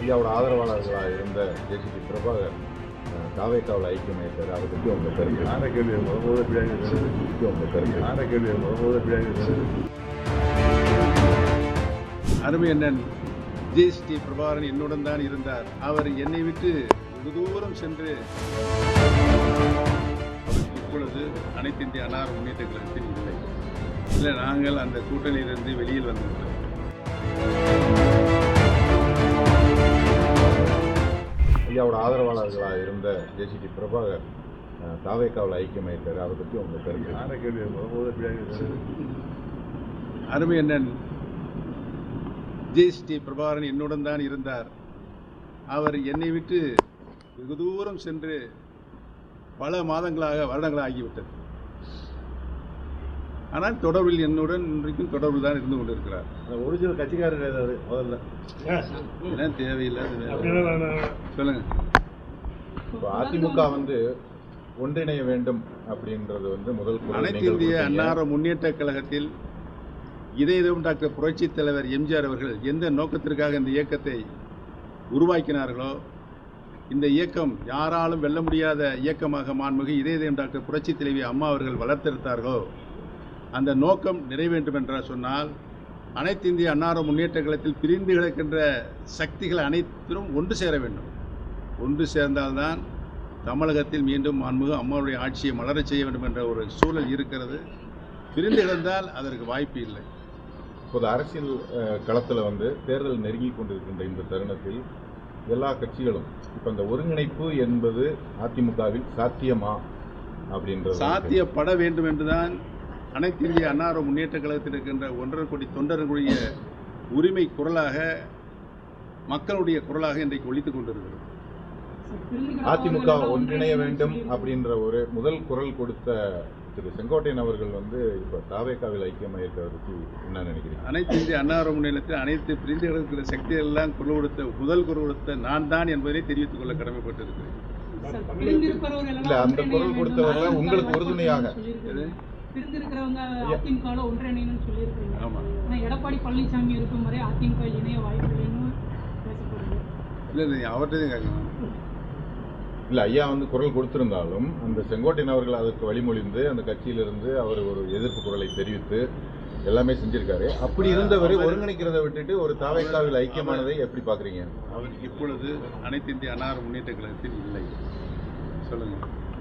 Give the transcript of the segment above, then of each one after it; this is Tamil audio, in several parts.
ஐயாவோட ஆதரவாளர்களாக இருந்த ஜேசிபி பிரபாகர் காவேக்காவில் ஐக்கியமயத்தார் அதை பற்றி உங்கள் கருத்து யாரை கேள்வி முத முதல்ல பிரியாணி பற்றி உங்கள் கருத்து யாரை கேள்வி முத முதல்ல பிரியாணி அருமை அண்ணன் ஜிஎஸ்டி பிரபாகரன் என்னுடன் தான் இருந்தார். அவர் என்னை விட்டு வெகு தூரம் சென்று இப்பொழுது அனைத்து இந்திய அன்னார் முன்னேற்ற கழகத்தில் இல்லை. இல்லை நாங்கள் அந்த கூட்டணியிலிருந்து வெளியில் வந்துவிட்டோம் ஐயாவோட ஆதரவாளர்களாக இருந்த ஜேசிடி பிரபாகர் காவேக்காவில் ஐக்கியமயத்தார் அதை பற்றி உங்கள் கருத்து? அருமை அண்ணன் ஜேசிடி பிரபாகரன் என்னுடன் தான் இருந்தார். அவர் என்னை விட்டு வெகு தூரம் சென்று பல மாதங்களாக வருடங்களாக ஆகிவிட்டது ஆனால் தொடர்பில் என்னுடன் இன்றைக்கும் தொடர்பில் தான் இருந்து கொண்டிருக்கிறார். அந்த ஒரிஜினல் கட்சிக்காரர் ஏதாவது முதல்ல. தேவையில்லாத வேலை. சொல்லுங்க. அதிமுக வந்து ஒன்றிணைய வேண்டும் அப்படின்றது வந்து முதல் அனைத்து இந்திய. அன்னார முன்னேற்ற கழகத்தில் இதயம் டாக்டர் புரட்சி தலைவர் எம்ஜிஆர் அவர்கள் எந்த நோக்கத்திற்காக இந்த இயக்கத்தை உருவாக்கினார்களோ இந்த இயக்கம் யாராலும் வெல்ல முடியாத இயக்கமாக மாண்புமிகு இதயம் டாக்டர் புரட்சி தலைவி அம்மா அவர்கள் வளர்த்தெடுத்தார்களோ அந்த நோக்கம் நிறைவேண்டும் என்று சொன்னால் அனைத்து இந்திய அன்னார முன்னேற்ற கழகத்தில் பிரிந்து கிடக்கின்ற சக்திகள் அனைத்திலும் ஒன்று சேர வேண்டும். ஒன்று சேர்ந்தால்தான் தமிழகத்தில் மீண்டும் மாண்புமிகு அம்மாவுடைய ஆட்சியை மலரச் செய்ய வேண்டும் என்ற ஒரு சூழல் இருக்கிறது. பிரிந்து கிடந்தால் அதற்கு வாய்ப்பு இல்லை. இப்போது அரசியல் களத்தில் வந்து தேர்தல் நெருங்கி கொண்டிருக்கின்ற இந்த தருணத்தில் எல்லா கட்சிகளும் இப்போ இந்த ஒருங்கிணைப்பு என்பது அதிமுகவில் சாத்தியமா அப்படின்றது சாத்தியப்பட வேண்டும் என்றுதான் அனைத்து இந்திய அன்னார முன்னேற்ற கழகத்தில் இருக்கின்ற ஒன்றரை கோடி தொண்டர்களுடைய உரிமை குரலாக மக்களுடைய குரலாக இன்றைக்கு ஒலித்துக் கொண்டிருக்கிறது. அதிமுக ஒன்றிணைய வேண்டும் அப்படின்ற ஒரு முதல் குரல் கொடுத்த திரு செங்கோட்டையன் அவர்கள் வந்து இப்போ தாவேக்காவில் ஐக்கியமயத்தை பற்றி என்ன நினைக்கிறீங்க? அனைத்து இந்திய அன்னார முன்னேற்றத்தில் அனைத்து பிரிந்து கிடக்கிற சக்திகள் எல்லாம் குரல் கொடுத்த முதல் குரல் கொடுத்த நான் தான் என்பதை தெரிவித்துக் கொள்ள கடமைப்பட்டிருக்கிறேன். இல்ல அந்த குரல் கொடுத்தவர்கள் உங்களுக்கு உறுதுணையாக. எது? பிரிந்திருக்கிறவங்க அதிமுக ஒன்றிணைன்னு சொல்லியிருக்கீங்க ஆமா. ஆனா எடப்பாடி பழனிசாமி இருக்கும் வரை அதிமுக இணைய வாய்ப்பு இல்லைன்னு பேசப்படுது. இல்லை இல்லை அவர்கிட்ட கேட்கணும். இல்ல ஐயா வந்து குரல் கொடுத்திருந்தாலும் அந்த செங்கோட்டையன் அவர்கள் அதற்கு வழிமொழிந்து அந்த கட்சியிலிருந்து அவர் ஒரு எதிர்ப்பு குரலை தெரிவித்து எல்லாமே செஞ்சிருக்காரு. அப்படி இருந்தவர் ஒருங்கிணைக்கிறத விட்டுட்டு ஒரு தாவேக்காவில் ஐக்கியமானதை எப்படி பாக்குறீங்க அவர் இப்பொழுது அனைத்து இந்திய அன்னார முன்னேற்ற கழகத்தில் இல்லை. சொல்லுங்க.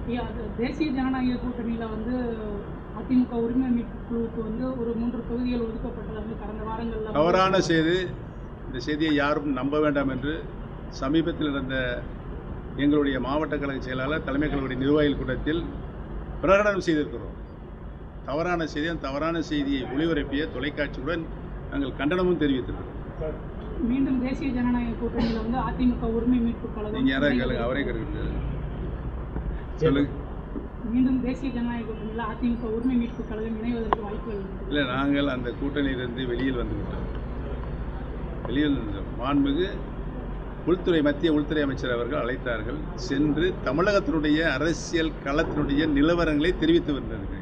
ஐயா, அது தேசிய ஜனநாயக கூட்டணியில வந்து அதிமுக உரிமை மீட்பு குழுவுக்கு வந்து ஒரு மூன்று தொகுதிகள் ஒதுக்கப்பட்டது வந்து கடந்த வாரங்கள்ல தவறான செய்தி. இந்த செய்தியை யாரும் நம்ப வேண்டாம் என்று சமீபத்தில் நடந்த எங்களுடைய மாவட்ட கழக செயலாளர் தலைமை கழகத்துடைய நிர்வாகிகள் கூட்டத்தில் பிரகடனம் செய்திருக்கிறோம். தவறான செய்தி அந்த தவறான செய்தியை ஒளிபரப்பிய தொலைக்காட்சியுடன் நாங்கள் கண்டனமும் தெரிவித்திருக்கிறோம். மீண்டும் தேசிய ஜனநாயக கூட்டணியில வந்து அதிமுக உரிமை மீட்பு கழகம் நீங்க யாராவது அவரே கேளுங்க சொல்லுங்க. மீண்டும் தேசிய ஜனநாயக கூட்டணியில அதிமுக உரிமை மீட்பு கழகம் இணைவதற்கு வாய்ப்புகள் இல்லை நாங்கள் அந்த கூட்டணியிலிருந்து வெளியில் வந்துவிட்டோம். வெளியில் மாண்புமிகு உள்துறை மத்திய உள்துறை அமைச்சர் அவர்கள் அழைத்தார்கள். சென்று தமிழகத்தினுடைய அரசியல் களத்தினுடைய நிலவரங்களை தெரிவித்து வந்திருக்கிறேன்